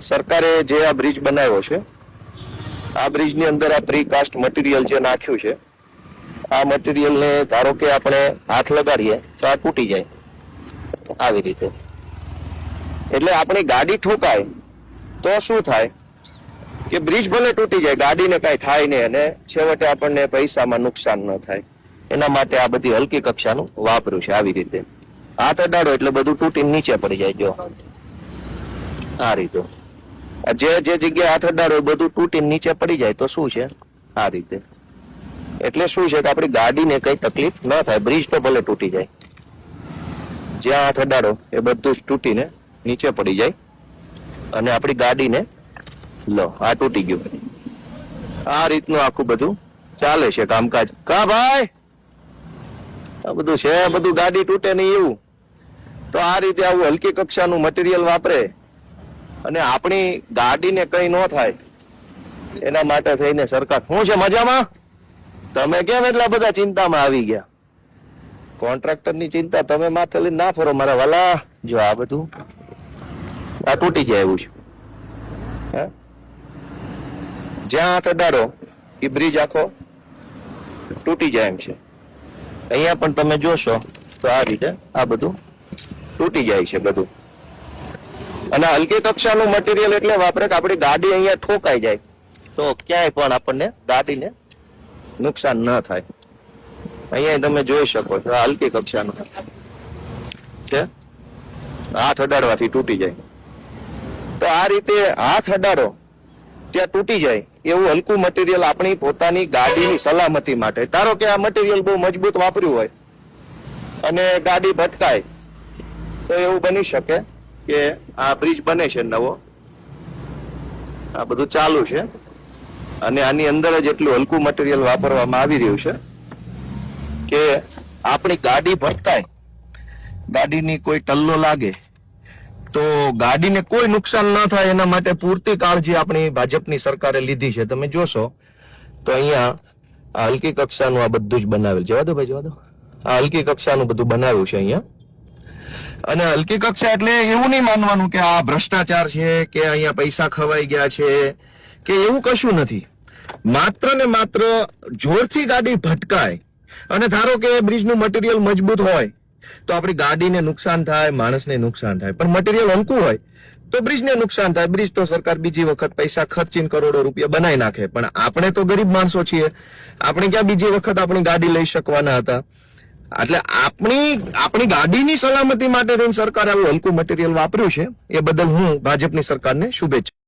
સરકારે જે આ બ્રિજ બનાવ્યો છે, આ બ્રિજની અંદર આ પ્રીકાસ્ટ મટીરિયલ જે નાખ્યું છે, આ મટીરિયલને ધારો કે આપણે હાથ લગાડીએ તો આ તૂટી જાય આવી રીતે. એટલે આપણી ગાડી ઠોકાય તો શું થાય? કે બ્રિજ ભલે તૂટી જાય, ગાડીને કાંઈ થાય નહીં અને છેવટે આપણને પૈસામાં નુકસાન ન થાય. એના માટે આ બધી હલકી કક્ષાનું વાપર્યું છે આવી રીતે. હાથ અડાડો એટલે બધું તૂટીને નીચે પડી જાય, જો. આ રીતે. જે જે જગ્યાએ હાથ અડાડો એ બધું તૂટીને નીચે પડી જાય, તો શું છે? આ રીતે. એટલે શું છે કે આપણી ગાડીને કઈ તકલીફ ન થાય, બ્રિજ તો ભલે તૂટી જાય. જ્યાં હાથ અડાડો, એ બધું જ તૂટીને નીચે પડી જાય. અને આપણી ગાડીને લો, આ તૂટી ગયું. આ રીતનું આખું બધું ચાલે છે કામકાજ. કા ભાઈ? આ બધું છે બધું ગાડી તૂટે નહીં એવું. તો આ રીતે આવું હલકી કક્ષાનું મટીરિયલ વાપરે. અને આપણી ગાડીને કઈ ન થાય, એના માટે થઈને સરકાર શું છે મજામાં? તમે કેમ એટલા બધા ચિંતામાં આવી ગયા? કોન્ટ્રાક્ટરની ચિંતા તમે માથે લઈને ના ફરો મારા વાલા. જો આ બધું આ તૂટી જાય એવું છે. હે? જ્યાં હાથ અડાડો એ બ્રિજ આખો તૂટી જાય એમ છે. અહીંયા પણ તમે જોશો તો આ રીતે આ બધું તૂટી જાય છે બધું. અને હલકી કક્ષાનું મટીરિયલ એટલે વાપરે કે આપણી ગાડી અહીંયા ઠોકાઈ જાય. તો ક્યાંય પણ આપણને ગાડીને નુકસાન ન થાય. અહીંયા તમે જોઈ શકો છો આ હલકી કક્ષાનું. છે? હાથ અડાડવાથી તૂટી જાય. તો આ રીતે હાથ અડાડો, ત્યાં તૂટી જાય. એવું હલકું મટીરિયલ આપણી પોતાની ગાડીની સલામતી માટે. ધારો કે આ મટીરિયલ બહુ મજબૂત વાપર્યું હોય અને ગાડી ભટકાય, તો એવું બની શકે. કે આ બ્રિજ બને છે નવો. આ બધું ચાલુ છે. અને આની અંદર જ એટલું હલકું મટીરિયલ વાપરવામાં આવી રહ્યું છે કે આપણી ગાડી ભટકાય. ગાડીની કોઈ ટલ્લો લાગે તો ગાડીને કોઈ નુકસાન ન થાય એના માટે પૂરતી કાળજી આપણી ભાજપની સરકારે લીધી છે. તમે જોશો તો અહીંયા હલકી કક્ષાનું આ બધું જ બનાવેલ જવા દો ભાઈ, જવા દો. આ હલકી કક્ષાનું બધું બનાવ્યું છે અહીંયા. અને હલકી કક્ષા એટલે એવું નહીં માનવાનું કે આ ભ્રષ્ટાચાર છે, કે અહીંયા પૈસા ખવાઈ ગયા છે, કે એવું કશું નથી. માત્ર ને માત્ર જોરથી ગાડી ભટકાય અને ધારો કે બ્રિજનું મટીરિયલ મજબૂત હોય, તો આપણી ગાડીને નુકસાન થાય, માણસને નુકસાન થાય. પણ મટીરિયલ હલકું હોય, તો બ્રિજને નુકસાન થાય. બ્રિજ તો સરકાર બીજી વખત પૈસા ખર્ચીને કરોડો રૂપિયા બનાવી નાખે. પણ આપણે તો ગરીબ માણસો છીએ. આપણે ક્યાં બીજી વખત આપણી ગાડી લઈ શકવાના હતા? એટલે આપણી આપણી ગાડીની સલામતી માટે થઈને સરકારે આવું હલકું મટીરિયલ વાપર્યું છે, એ બદલ હું ભાજપની સરકારને શુભેચ્છા